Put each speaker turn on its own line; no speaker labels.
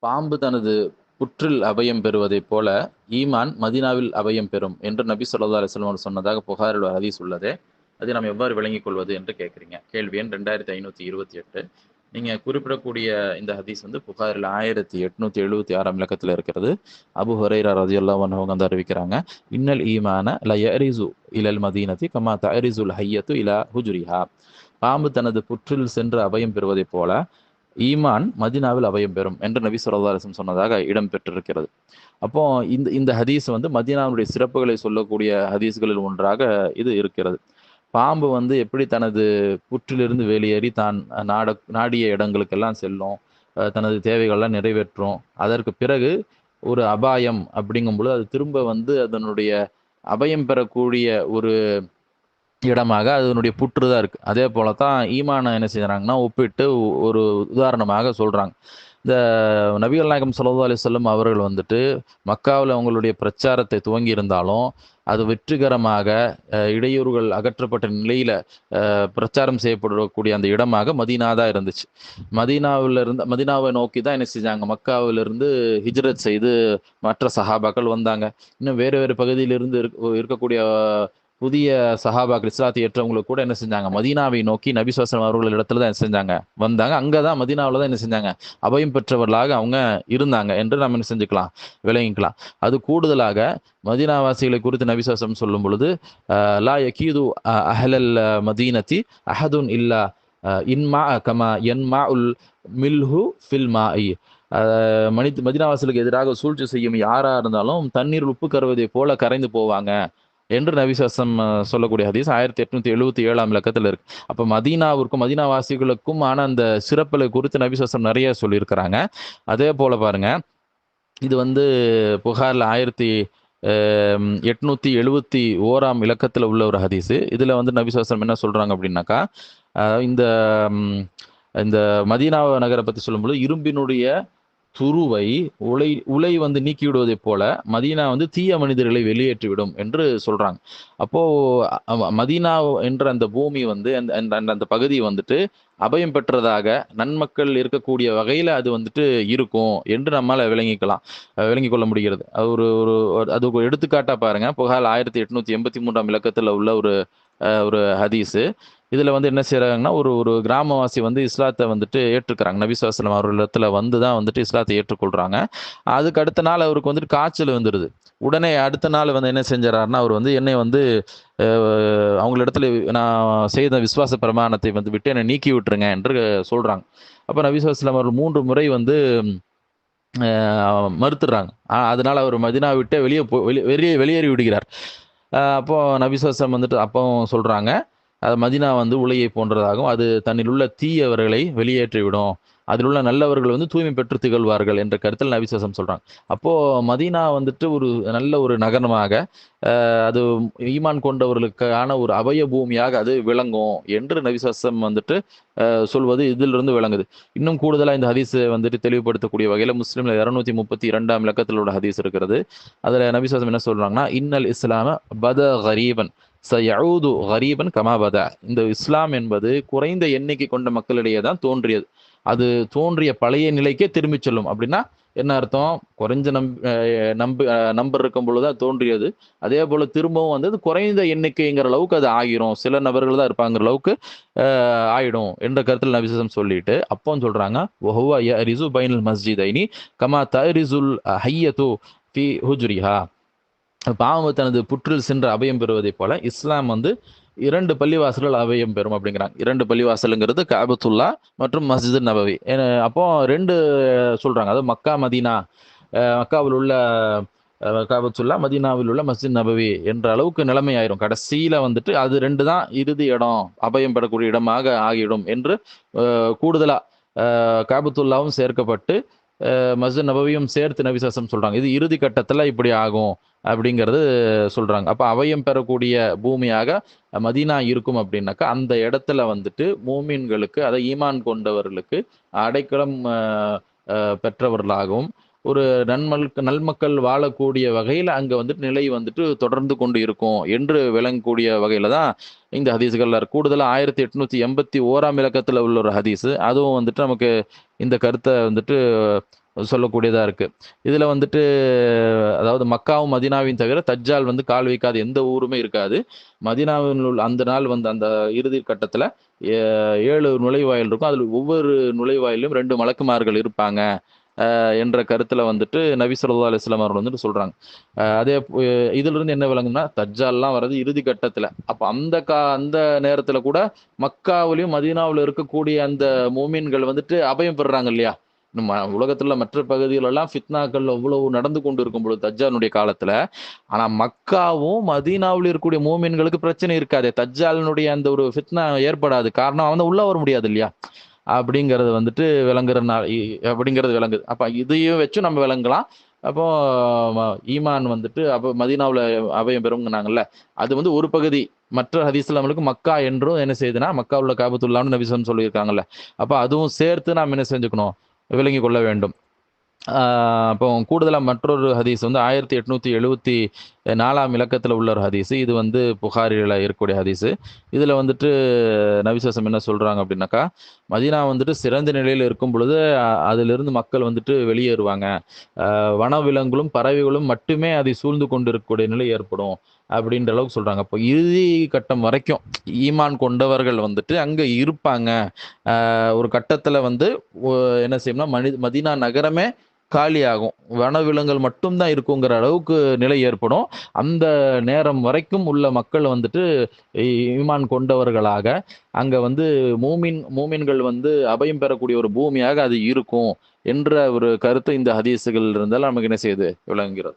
பாம்பு தனது புற்றில் அபயம் பெறுவதைப் போல ஈமான் மதீனாவில் அபயம் பெறும் என்று நபி சொல்லா அலைஹி சொன்னதாக புகாரில் ஹதீஸ் உள்ளதே. அதை நாம் எவ்வாறு விளங்கிக் கொள்வது என்று கேட்குறீங்க. கேள்வி எண் ரெண்டாயிரத்தி ஐநூற்றி இருபத்தி எட்டு. நீங்கள் குறிப்பிடக்கூடிய இந்த ஹதீஸ் வந்து புகாரில் ஆயிரத்தி எட்நூத்தி எழுபத்தி ஆறாம் இலக்கத்தில் இருக்கிறது. அபு ஹொரைரா ரதியல்லாஹு அவங்க வந்து அறிவிக்கிறாங்க. இன்னல் ஈமான ல யரிசு இலல் மதீனதி கமா தரிசுல் ஹையத்து இலா ஹுஜுரிஹா. பாம்பு தனது புற்றில் சென்று அபயம் பெறுவதைப் போல ஈமான் மதினாவில் அபயம் பெறும் என்று நபி ஸல்லல்லாஹு அலைஹி சொன்னதாக இடம்பெற்றிருக்கிறது அப்போ இந்த இந்த ஹதீஸ் வந்து மதினாவுடைய சிறப்புகளை சொல்லக்கூடிய ஹதீஸ்களில் ஒன்றாக இது இருக்கிறது. பாம்பு வந்து எப்படி தனது புற்றிலிருந்து வெளியேறி தான் நாட நாடிய இடங்களுக்கெல்லாம் செல்லும் தனது தேவைகள்லாம் நிறைவேற்றும் அதற்கு பிறகு ஒரு அபாயம் அப்படிங்கும்பொழுது அது திரும்ப வந்து அதனுடைய அபயம் பெறக்கூடிய ஒரு இடமாக அதனுடைய புற்று தான் இருக்குது அதே போல தான் ஈமான என்ன செய்கிறாங்கன்னா ஒப்பிட்டு ஒரு உதாரணமாக சொல்கிறாங்க இந்த நபிகள் நாயகம் ஸல்லல்லாஹு அலி வஸல்லம் அவர்கள் வந்துட்டு மக்காவில் அவங்களுடைய பிரச்சாரத்தை துவங்கி இருந்தாலும் அது வெற்றிகரமாக இடையூறுகள் அகற்றப்பட்ட நிலையில் பிரச்சாரம் செய்யப்படக்கூடிய அந்த இடமாக மதீனா தான் இருந்துச்சு. மதீனாவில் இருந்து மதீனாவை நோக்கி தான் என்ன செஞ்சாங்க? மக்காவிலிருந்து ஹிஜ்ரத் செய்து மற்ற சஹாபாக்கள் வந்தாங்க. இன்னும் வேறு வேறு பகுதியிலிருந்து இருக்க- இருக்கக்கூடிய புதிய சஹாபாக்கள் இஸ்லாத்தை ஏற்றவங்களுக்கு கூட என்ன செஞ்சாங்க? மதீனாவை நோக்கி நபிசுவாசன் அவர்கள் இடத்துல தான் என்ன செஞ்சாங்க? வந்தாங்க. அங்கே தான் மதீனாவில் தான் என்ன செஞ்சாங்க? அபயம் பெற்றவர்களாக அவங்க இருந்தாங்க என்று நம்ம என்ன செஞ்சுக்கலாம்? விளங்கிக்கலாம். அது கூடுதலாக மதீனாவாசிகளை குறித்து நபிசுவாசம் சொல்லும் பொழுது லா யகீது அஹலல் மதீனத்தி அஹதுன் இல்லா இன்மா கமா என்மா உல் மில்ஹு ஃபில்மா ஐ மனித மதினாவாசலுக்கு எதிராக சூழ்ச்சி செய்யும் யாரா இருந்தாலும் தண்ணீர் உப்பு கருவதை போல கரைந்து போவாங்க. என்று நபிசாசம் சொல்லக்கூடிய ஹதீஸ் ஆயிரத்தி எட்நூத்தி எழுபத்தி ஏழாம் இலக்கத்தில் இருக்கு. அப்ப மதீனாவிற்கும் மதீனாவாசிகளுக்கும் ஆன அந்த சிறப்பில் குறித்து நபிசாசம் நிறைய சொல்லியிருக்கிறாங்க. அதே போல பாருங்க இது வந்து புகார்ல ஆயிரத்தி எட்நூத்தி எழுபத்தி ஓராம் இலக்கத்தில் உள்ள ஒரு ஹதீஸ். இதுல வந்து நவிசாசம் என்ன சொல்றாங்க அப்படின்னாக்கா இந்த இந்த மதீனா நகரை பத்தி சொல்லும்போது இரும்பினுடைய துருவை உலை உலை வந்து நீக்கி விடுவதைப் போல மதீனா வந்து தீய மனிதர்களை வெளியேற்றிவிடும் என்று சொல்றாங்க. அப்போ மதீனா என்ற அந்த பூமி வந்து அந்த அந்த- அந்த- அந்த பகுதி வந்துட்டு அபயம் பெற்றதாக நன்மக்கள் இருக்கக்கூடிய வகையில் அது வந்துட்டு இருக்கும் என்று நம்மால் விளங்கிக்கலாம். அஹ் விளங்கிக் கொள்ள முடிகிறது. அது ஒரு ஒரு அது ஒரு பாருங்கள் புகால் ஆயிரத்தி எட்நூத்தி எண்பத்தி மூன்றாம் இலக்கத்தில் உள்ள ஒரு ஒரு ஹதீஸு. இதில் வந்து என்ன செய்கிறாங்கன்னா ஒரு ஒரு கிராமவாசி வந்து இஸ்லாத்தை வந்துட்டு ஏற்றுக்கிறாங்க. நபிசுவாசலம் இடத்துல வந்து தான் வந்துட்டு இஸ்லாத்தை ஏற்றுக்கொள்கிறாங்க அதுக்கு அடுத்த நாள் அவருக்கு வந்துட்டு காய்ச்சல் வந்துடுது உடனே அடுத்த நாள் வந்து என்ன செஞ்சாருன்னா அவர் வந்து என்னை வந்து அவங்களிடத்துல நான் செய்த விசுவாச பிரமாணத்தை வந்து விட்டு என்னை நீக்கி விட்டுருங்க என்று சொல்றாங்க. அப்ப நபிசுவாசலம் அவர்கள் மூன்று முறை வந்து மறுத்துடுறாங்க. அதனால் அவர் மதினா விட்டு வெளியே போ வெளியே வெளியே வெளியேறி விடுகிறார். அப்போது அப்போ நபிசுவாசம் வந்துட்டு அப்போ சொல்கிறாங்க அது மதினா வந்து உலையை போன்றதாகும் அது தன்னில் உள்ள தீயவர்களை வெளியேற்றிவிடும். அதில் உள்ள நல்லவர்கள் வந்து தூய்மை பெற்று திகழ்வார்கள் என்ற கருத்தில் நபிசுவாசம் சொல்றாங்க. அப்போ மதீனா வந்துட்டு ஒரு நல்ல ஒரு நகரமாக அஹ், அது ஈமான் கொண்டவர்களுக்கான ஒரு அபய பூமியாக அது விளங்கும் என்று நபிசுவாசம் வந்துட்டு அஹ், சொல்வது இதிலிருந்து விளங்குது. இன்னும் கூடுதலாக இந்த ஹதீஸ் வந்துட்டு தெளிவுபடுத்தக்கூடிய வகையில் முஸ்லீம்ல இருநூத்தி முப்பத்தி இரண்டாம் இலக்கத்தில் உள்ள ஹதீஸ் இருக்கிறது. அதில் நபிசுவாசம் என்ன சொல்றாங்கன்னா இன்னல் இஸ்லாம பத ஹரீபன் சயூது ஹரீபன் கமாபத இந்த இஸ்லாம் என்பது குறைந்த எண்ணிக்கை கொண்ட மக்களிடையே தான் தோன்றியது. அது தோன்றிய பழைய நிலைக்கே திரும்பி செல்லும். அப்படின்னா என்ன அர்த்தம்? குறைஞ்ச நம் நம்பு நம்பர் இருக்கும் பொழுதுதான் தோன்றியது. அதே போல திரும்பவும் வந்து அது குறைந்த எண்ணிக்கைங்கிற அளவுக்கு அது ஆகிரும். சில நபர்கள் தான் இருப்பாங்கிற அளவுக்கு ஆயிடும் என்ற கருத்தில் நபிசம் சொல்லிட்டு அப்போ சொல்றாங்க ஒஹுவா ரிசு பைனல் மஸ்ஜித் ஐனி கமா தரிசுல் ஹையத்து ஃபி ஹுஜ்ரிஹா. பாவம் தனது புற்றில் சென்று அபயம் பெறுவதைப் போல இஸ்லாம் வந்து இரண்டு பள்ளிவாசல்கள் அபயம் பெறும் அப்படிங்கிறாங்க. இரண்டு பள்ளிவாசலுங்கிறது காபத்துல்லா மற்றும் மஸ்ஜித் நபவி. அப்போ ரெண்டு சொல்றாங்க. அதாவது மக்கா மதீனா மக்காவில் உள்ள காபத்துல்லா மதீனாவில் உள்ள மஸ்ஜித் நபவி என்ற அளவுக்கு நிலைமை ஆயிரும் கடைசியில வந்துட்டு அது ரெண்டு தான் இறுதி இடம் அபயம் பெறக்கூடிய இடமாக ஆகிடும் என்று கூடுதலா காபத்துல்லாவும் சேர்க்கப்பட்டு மஸ்ஜித் நபவியும் சேர்த்து நபிசாசம் சொல்கிறாங்க இது இறுதி கட்டத்தில் இப்படி ஆகும் அப்படிங்கிறது சொல்கிறாங்க அப்போ அவயம் பெறக்கூடிய பூமியாக மதீனா இருக்கும் அப்படின்னாக்கா அந்த இடத்துல வந்துட்டு மூமின்களுக்கு அதை ஈமான் கொண்டவர்களுக்கு அடைக்கலம் பெற்றவர்களாகவும் ஒரு நன்மல் நல்மக்கள் வாழக்கூடிய வகையில் அங்கே வந்துட்டு நிலை வந்துட்டு தொடர்ந்து கொண்டு இருக்கும் என்று விளங்கக்கூடிய வகையில் தான் இந்த ஹதீஸ்கள் கூடுதலாக ஆயிரத்தி எட்நூற்றி எண்பத்தி ஓராம் இலக்கத்தில் உள்ள ஒரு ஹதீஸ். அதுவும் வந்துட்டு நமக்கு இந்த கருத்தை வந்துட்டு சொல்லக்கூடியதாக இருக்குது இதில் வந்துட்டு அதாவது மக்காவும் மதினாவையும் தவிர தஜ்ஜால் வந்து கால் வைக்காத எந்த ஊருமே இருக்காது. மதினாவில் உள்ள அந்த நாள் வந்து அந்த இறுதி கட்டத்தில் ஏ- ஏழு நுழைவாயில் இருக்கும். அதில் ஒவ்வொரு நுழைவாயிலும் ரெண்டு மலக்குமார்கள் இருப்பாங்க. என்ற கருத்துல வந்துட்டு நபி சொல்லா அலைஹி அவர்கள் வந்துட்டு சொல்றாங்க. அதே இதிலிருந்து இதுல இருந்து என்ன விளங்கும்னா தஜ்ஜால்லாம் வர்றது இறுதி கட்டத்துல. அப்ப அந்த கா அந்த நேரத்துல கூட மக்காவிலையும் மதீனாவுல இருக்கக்கூடிய அந்த மூமீன்கள் வந்துட்டு அபயம் பெறுறாங்க இல்லையா? நம்ம உலகத்துல மற்ற பகுதிகளெல்லாம் ஃபித்னாக்கள் அவ்வளவு நடந்து கொண்டு இருக்கும் பொழுது தஜ்ஜாலுடைய காலத்துல. ஆனா மக்காவும் மதீனாவில் இருக்கக்கூடிய மூமீன்களுக்கு பிரச்சனை இருக்காது. தஜ்ஜாலினுடைய அந்த ஒரு ஃபித்னா ஏற்படாது. காரணம் அவன் உள்ள வர முடியாது இல்லையா? அப்படிங்கிறது வந்துட்டு விளங்குறதுனால இ- அப்படிங்கிறது விளங்குது. அப்போ இதையும் வச்சு நம்ம விளங்கலாம். அப்போ ஈமான் வந்துட்டு அப்போ மதீனாவில் அபயம் பெறுங்கனாங்கல்ல அது வந்து ஒரு பகுதி மற்ற ஹதீஸ்ல நம்மளுக்கு மக்கா என்றும் என்ன செய்யுதுன்னா மக்கா உள்ள காபத்துள்ளான்னு நபிசம் சொல்லியிருக்காங்கல்ல அப்போ அதுவும் சேர்த்து நாம் என்ன செஞ்சுக்கணும்? விளங்கி கொள்ள வேண்டும். அப்போ கூடுதலாக மற்றொரு ஹதீஸ் வந்து ஆயிரத்தி எட்நூத்தி எழுபத்தி நாலாம் இலக்கத்தில் உள்ள ஒரு ஹதீஸு. இது வந்து புகாரில இருக்கக்கூடிய ஹதீஸு. இதில் வந்துட்டு நபிசாசம் என்ன சொல்கிறாங்க அப்படின்னாக்கா மதினா வந்துட்டு சிறந்த நிலையில் இருக்கும் பொழுது அதிலிருந்து மக்கள் வந்துட்டு வெளியேறுவாங்க. வனவிலங்குகளும் பறவைகளும் மட்டுமே அதை சூழ்ந்து கொண்டு இருக்கக்கூடிய நிலை ஏற்படும் அப்படின்ற அளவுக்கு சொல்றாங்க. அப்போ இறுதி கட்டம் வரைக்கும் ஈமான் கொண்டவர்கள் வந்துட்டு அங்க இருப்பாங்க. ஒரு கட்டத்துல வந்து என்ன செய்யணும்னா மனித மதீனா நகரமே காலியாகும். வனவிலங்குகள் மட்டும்தான் இருக்குங்கிற அளவுக்கு நிலை ஏற்படும். அந்த நேரம் வரைக்கும் உள்ள மக்கள் வந்துட்டு ஈமான் கொண்டவர்களாக அங்கே வந்து மூமின் மூமின்கள் வந்து அபயம் பெறக்கூடிய ஒரு பூமியாக அது இருக்கும் என்ற ஒரு கருத்து இந்த ஹதீஸுகள் இருந்தால் நமக்கு என்ன செய்யுது? விளங்குகிறது.